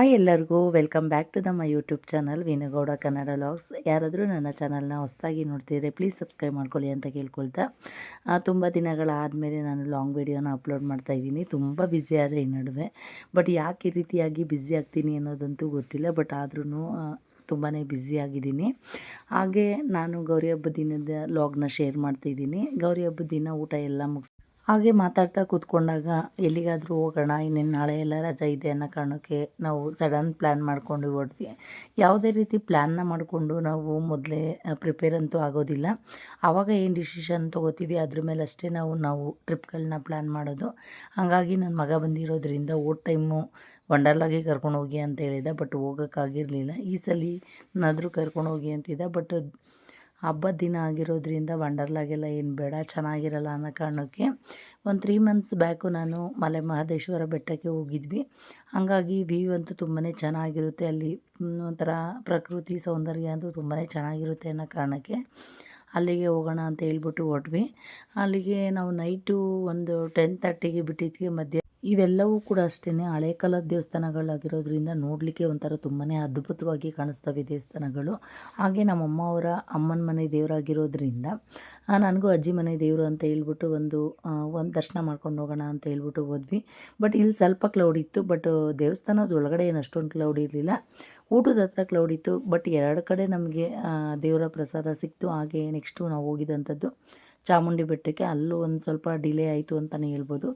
Hi ಎಲ್ಲರಿಗೂ, welcome back to the my YouTube channel Veenagowda Kannada vlogs ಯಾರಾದರೂ ನನ್ನ ಚಾನಲ್ನ ಹೊಸದಾಗಿ ನೋಡ್ತಿದ್ರೆ ಪ್ಲೀಸ್ ಸಬ್ಸ್ಕ್ರೈಬ್ ಮಾಡ್ಕೊಳ್ಳಿ ಅಂತ ಕೇಳ್ಕೊಳ್ತಾ ತುಂಬ ದಿನಗಳಾದಮೇಲೆ ನಾನು ಲಾಂಗ್ ವಿಡಿಯೋನ ಅಪ್ಲೋಡ್ ಮಾಡ್ತಾ ಇದ್ದೀನಿ. ತುಂಬ ಬ್ಯುಸಿ ಆದರೆ ಈ ನಡುವೆ. ಬಟ್ ಯಾಕೆ ಈ ರೀತಿಯಾಗಿ ಬ್ಯುಸಿ ಆಗ್ತೀನಿ ಅನ್ನೋದಂತೂ ಗೊತ್ತಿಲ್ಲ. ಬಟ್ ಆದ್ರೂ ತುಂಬಾ ಆಗಿದ್ದೀನಿ. ಹಾಗೆ ನಾನು ಗೌರಿ ಹಬ್ಬದ ದಿನದ ಲಾಗ್ನ ಶೇರ್ ಮಾಡ್ತಾಯಿದ್ದೀನಿ ಗೌರಿ ಹಬ್ಬದ ದಿನ ಊಟ ಎಲ್ಲ ಮುಗಿಸ್ ಹಾಗೆ ಮಾತಾಡ್ತಾ ಕೂತ್ಕೊಂಡಾಗ ಎಲ್ಲಿಗಾದರೂ ಹೋಗೋಣ, ಇನ್ನೇನು ನಾಳೆ ಎಲ್ಲ ರಜೆ ಇದೆ ಅನ್ನೋ ಕಾರಣಕ್ಕೆ ನಾವು ಸಡನ್ ಪ್ಲ್ಯಾನ್ ಮಾಡ್ಕೊಂಡು ಹೊರಟ್ವಿ. ಯಾವುದೇ ರೀತಿ ಪ್ಲ್ಯಾನ್ನ ಮಾಡಿಕೊಂಡು ನಾವು ಮೊದಲೇ ಪ್ರಿಪೇರ್ ಅಂತೂ ಆಗೋದಿಲ್ಲ. ಆವಾಗ ಏನು ಡಿಸಿಷನ್ ತೊಗೋತೀವಿ ಅದ್ರ ಮೇಲೆ ಅಷ್ಟೇ ನಾವು ನಾವು ಟ್ರಿಪ್ಗಳನ್ನ ಪ್ಲ್ಯಾನ್ ಮಾಡೋದು. ಹಾಗಾಗಿ ನನ್ನ ಮಗ ಬಂದಿರೋದ್ರಿಂದ ಓಟ್ ಟೈಮು ವಂಡರ್ಲಾಗೆ ಕರ್ಕೊಂಡು ಹೋಗಿ ಅಂತ ಹೇಳಿದ ಬಟ್ ಹೋಗೋಕ್ಕಾಗಿರಲಿಲ್ಲ ಈ ಸಲ ನಾದರೂ ಕರ್ಕೊಂಡು ಹೋಗಿ ಅಂತಿದ್ದ ಬಟ್ ಹಬ್ಬದ ದಿನ ಆಗಿರೋದ್ರಿಂದ ವಂಡರ್ಲಾಗೆಲ್ಲ ಏನು ಬೇಡ, ಚೆನ್ನಾಗಿರಲ್ಲ ಅನ್ನೋ ಕಾರಣಕ್ಕೆ ಒಂದು ತ್ರೀ ಮಂತ್ಸ್ ಬ್ಯಾಕು ನಾನು ಮಲೆ ಮಹದೇಶ್ವರ ಬೆಟ್ಟಕ್ಕೆ ಹೋಗಿದ್ವಿ. ಹಾಗಾಗಿ ವ್ಯೂ ಅಂತೂ ತುಂಬಾ ಚೆನ್ನಾಗಿರುತ್ತೆ. ಅಲ್ಲಿ ಒಂಥರ ಪ್ರಕೃತಿ ಸೌಂದರ್ಯ ಅಂತೂ ತುಂಬಾ ಚೆನ್ನಾಗಿರುತ್ತೆ ಅನ್ನೋ ಕಾರಣಕ್ಕೆ ಅಲ್ಲಿಗೆ ಹೋಗೋಣ ಅಂತ ಹೇಳ್ಬಿಟ್ಟು ಹೊಟ್ವಿ. ಅಲ್ಲಿಗೆ ನಾವು ನೈಟು ಒಂದು ಟೆನ್ ತರ್ಟಿಗೆ ಬಿಟ್ಟಿದ್ವಿ. ಮಧ್ಯ ಇವೆಲ್ಲವೂ ಕೂಡ ಅಷ್ಟೇ ಹಳೆ ಕಾಲದ ದೇವಸ್ಥಾನಗಳಾಗಿರೋದ್ರಿಂದ ನೋಡಲಿಕ್ಕೆ ಒಂಥರ ತುಂಬಾ ಅದ್ಭುತವಾಗಿ ಕಾಣಿಸ್ತವೆ ದೇವಸ್ಥಾನಗಳು. ಹಾಗೆ ನಮ್ಮಮ್ಮ ಅವರ ಅಮ್ಮನ ಮನೆ ದೇವರಾಗಿರೋದ್ರಿಂದ ನನಗೂ ಅಜ್ಜಿ ಮನೆ ದೇವರು ಅಂತ ಹೇಳ್ಬಿಟ್ಟು ಒಂದು ಒಂದು ದರ್ಶನ ಮಾಡ್ಕೊಂಡು ಹೋಗೋಣ ಅಂತ ಹೇಳ್ಬಿಟ್ಟು ಹೋದ್ವಿ. ಬಟ್ ಇಲ್ಲಿ ಸ್ವಲ್ಪ ಕ್ಲೌಡ್ ಇತ್ತು. ಬಟ್ ದೇವಸ್ಥಾನದ ಒಳಗಡೆ ಏನು ಅಷ್ಟೊಂದು ಕ್ಲೌಡ್ ಇರಲಿಲ್ಲ. ಊಟದ ಹತ್ರ ಕ್ಲೌಡ್ ಇತ್ತು. ಬಟ್ ಎರಡು ಕಡೆ ನಮಗೆ ದೇವರ ಪ್ರಸಾದ ಸಿಕ್ತು. ಹಾಗೆ ನೆಕ್ಸ್ಟು ನಾವು ಹೋಗಿದಂಥದ್ದು ಚಾಮುಂಡಿ ಬೆಟ್ಟಕ್ಕೆ ಅಲ್ಲೂ ಒಂದು ಸ್ವಲ್ಪ ಡಿಲೇ ಆಯಿತು ಅಂತಲೇ ಹೇಳ್ಬೋದು.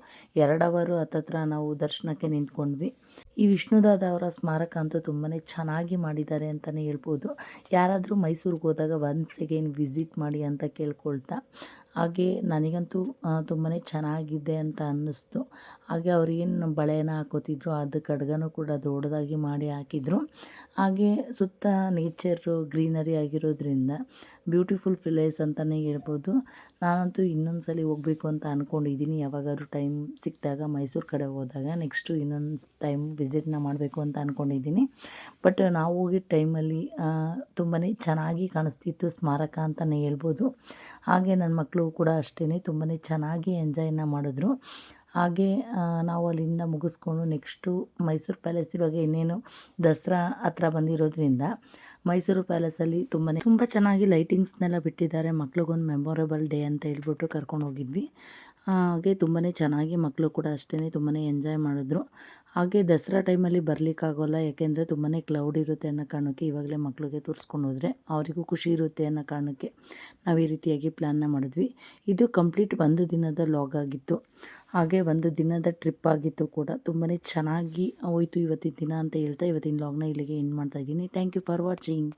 ಎರಡು ಅವರು ಹತ್ತತ್ರ ನಾವು ದರ್ಶನಕ್ಕೆ ನಿಂತ್ಕೊಂಡ್ವಿ. ಈ ವಿಷ್ಣುದಾದ ಅವರ ಸ್ಮಾರಕ ಅಂತೂ ತುಂಬಾ ಚೆನ್ನಾಗಿ ಮಾಡಿದ್ದಾರೆ ಅಂತಲೇ ಹೇಳ್ಬೋದು. ಯಾರಾದರೂ ಮೈಸೂರಿಗೆ ಹೋದಾಗ ಒನ್ಸ್ ಅಗೇನ್ ವಿಸಿಟ್ ಮಾಡಿ ಅಂತ ಕೇಳ್ಕೊಳ್ತಾ, ಹಾಗೆ ನನಗಂತೂ ತುಂಬಾ ಚೆನ್ನಾಗಿದೆ ಅಂತ ಅನ್ನಿಸ್ತು. ಹಾಗೆ ಅವ್ರು ಏನು ಬಳೆನ ಹಾಕೋತಿದ್ರು ಅದು ಕಡ್ಗನೂ ಕೂಡ ದೊಡ್ಡದಾಗಿ ಮಾಡಿ ಹಾಕಿದ್ರು. ಹಾಗೆ ಸುತ್ತ ನೇಚರು ಗ್ರೀನರಿ ಆಗಿರೋದ್ರಿಂದ ಬ್ಯೂಟಿಫುಲ್ ಪ್ಲೇಸ್ ಅಂತಲೇ ಹೇಳ್ಬೋದು. ನಾನಂತೂ ಇನ್ನೊಂದು ಸಲ ಹೋಗಬೇಕು ಅಂತ ಅಂದ್ಕೊಂಡಿದ್ದೀನಿ ಯಾವಾಗಾದ್ರೂ ಟೈಮ್ ಸಿಕ್ಕಿದಾಗ ಮೈಸೂರು ಕಡೆ ಹೋದಾಗ ನೆಕ್ಸ್ಟು ಇನ್ನೊಂದು ಟೈಮ್ ವಿಸಿಟ್ನ ಮಾಡಬೇಕು ಅಂತ ಅಂದ್ಕೊಂಡಿದ್ದೀನಿ ಬಟ್ ನಾವು ಹೋಗಿದ್ದ ಟೈಮಲ್ಲಿ ತುಂಬಾ ಚೆನ್ನಾಗಿ ಕಾಣಿಸ್ತಿತ್ತು ಸ್ಮಾರಕ ಅಂತಲೇ ಹೇಳ್ಬೋದು. ಹಾಗೆ ನನ್ನ ಮಕ್ಕಳು ಕೂಡ ಅಷ್ಟೇ ತುಂಬಾ ಚೆನ್ನಾಗಿ ಎಂಜಾಯ್ನ ಮಾಡಿದ್ರು. ಹಾಗೆ ನಾವು ಅಲ್ಲಿಂದ ಮುಗಿಸ್ಕೊಂಡು ನೆಕ್ಸ್ಟು ಮೈಸೂರು ಪ್ಯಾಲೇಸ್ ಇವಾಗ ಇನ್ನೇನು ದಸರಾ ಹತ್ರ ಬಂದಿರೋದ್ರಿಂದ, ಮೈಸೂರು ಪ್ಯಾಲೇಸಲ್ಲಿ ತುಂಬಾ ತುಂಬ ಚೆನ್ನಾಗಿ ಲೈಟಿಂಗ್ಸ್ನೆಲ್ಲ ಬಿಟ್ಟಿದ್ದಾರೆ. ಮಕ್ಳಿಗೊಂದು ಮೆಮೊರೇಬಲ್ ಡೇ ಅಂತ ಹೇಳ್ಬಿಟ್ಟು ಕರ್ಕೊಂಡು ಹೋಗಿದ್ವಿ. ಹಾಗೆ ತುಂಬಾ ಚೆನ್ನಾಗಿ ಮಕ್ಕಳು ಕೂಡ ಅಷ್ಟೇ ತುಂಬಾ ಎಂಜಾಯ್ ಮಾಡಿದ್ರು. ಹಾಗೆ ದಸರಾ ಟೈಮಲ್ಲಿ ಬರಲಿಕ್ಕಾಗೋಲ್ಲ, ಯಾಕೆಂದರೆ ತುಂಬಾ ಕ್ಲೌಡ್ ಇರುತ್ತೆ ಅನ್ನೋ ಕಾರಣಕ್ಕೆ ಇವಾಗಲೇ ಮಕ್ಕಳಿಗೆ ತೋರಿಸ್ಕೊಂಡು ಹೋದರೆ ಅವರಿಗೂ ಖುಷಿ ಇರುತ್ತೆ ಅನ್ನೋ ಕಾರಣಕ್ಕೆ ನಾವು ಈ ರೀತಿಯಾಗಿ ಪ್ಲ್ಯಾನ್ನ ಮಾಡಿದ್ವಿ. ಇದು ಕಂಪ್ಲೀಟ್ ಒಂದು ದಿನದ ಲಾಗ್ ಆಗಿತ್ತು. ಹಾಗೆ ಒಂದು ದಿನದ ಟ್ರಿಪ್ ಆಗಿತ್ತು ಕೂಡ. ತುಂಬಾ ಚೆನ್ನಾಗಿ ಹೋಯಿತು ಇವತ್ತಿನ ದಿನ ಅಂತ ಹೇಳ್ತಾ ಇವತ್ತಿನ ಲಾಗ್ನ ಇಲ್ಲಿಗೆ ಎಂಡ್ ಮಾಡ್ತಾ ಇದ್ದೀನಿ. Thank you for watching